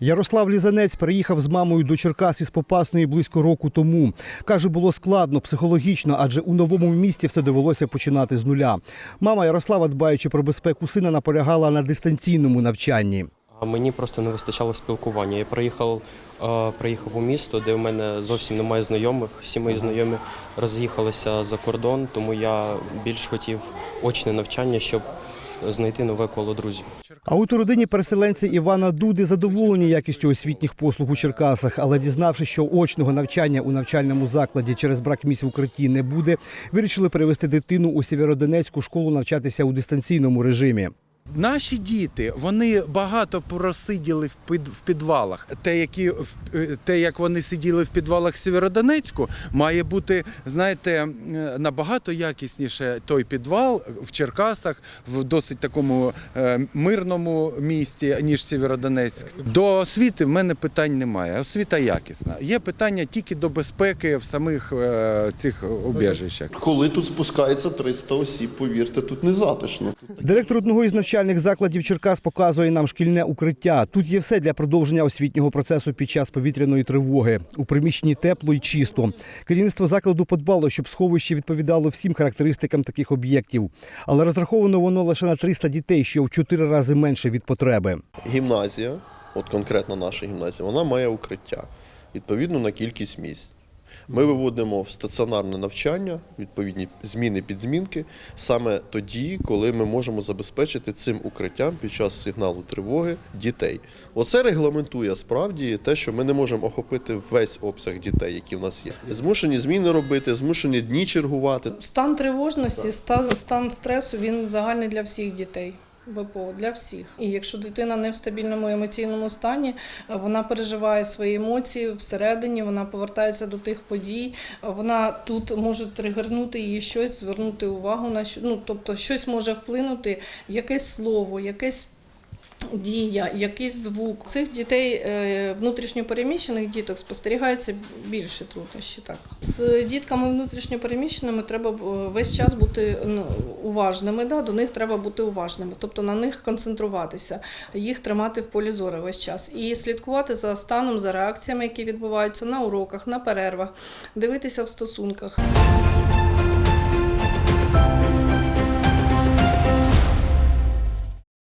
Ярослав Лізанець переїхав з мамою до Черкас із Попасної близько року тому. Каже, було складно психологічно, адже у новому місті все довелося починати з нуля. Мама Ярослава, дбаючи про безпеку сина, наполягала на дистанційному навчанні. Мені просто не вистачало спілкування. Я приїхав, е, приїхав у місто, де в мене зовсім немає знайомих. Всі мої знайомі роз'їхалися за кордон, тому я більш хотів очне навчання, щоб знайти нове коло друзів. А от родині переселенця Івана Дуди задоволені якістю освітніх послуг у Черкасах, але дізнавшись, що очного навчання у навчальному закладі через брак місць в укритті не буде, вирішили перевести дитину у Сєвєродонецьку школу навчатися у дистанційному режимі. Наші діти вони багато просиділи в підвалах. Те, які е, те, як вони сиділи в підвалах Сєвєродонецьку, має бути, знаєте, е, набагато якісніше той підвал в Черкасах, в досить такому е, мирному місті, ніж Сєвєродонецьк. До освіти в мене питань немає. Освіта якісна. Є питання тільки до безпеки в самих цих убіжищах. Коли тут спускається 300 осіб, повірте, тут не затишно. Директор одного із навчальних закладів Черкас показує нам шкільне укриття. Тут є все для продовження освітнього процесу під час повітряної тривоги. У приміщенні тепло і чисто. Керівництво закладу подбало, щоб сховище відповідало всім характеристикам таких об'єктів. Але розраховано воно лише на 300 дітей, що в чотири рази менше від потреби. Гімназія, от конкретно наша гімназія, вона має укриття відповідно на кількість місць. Ми виводимо в стаціонарне навчання, відповідні зміни підзмінки, саме тоді, коли ми можемо забезпечити цим укриттям під час сигналу тривоги дітей. Оце регламентує справді те, що ми не можемо охопити весь обсяг дітей, які в нас є. Змушені зміни робити, змушені дні чергувати. Стан тривожності, стан, стан стресу він загальний для всіх дітей. ВПО для всіх. І якщо дитина не в стабільному емоційному стані, вона переживає свої емоції всередині, вона повертається до тих подій, вона тут може тригернути її щось, звернути увагу на що, ну тобто щось може вплинути, якесь слово, якесь. Дія, якийсь звук. Цих дітей е, внутрішньопереміщених діток спостерігається більше труднощі. Так з дітками внутрішньопереміщеними треба е, весь час бути ну, уважними. Да? До них треба бути уважними, тобто на них концентруватися, їх тримати в полі зору весь час і слідкувати за станом, за реакціями, які відбуваються на уроках, на перервах, дивитися в стосунках.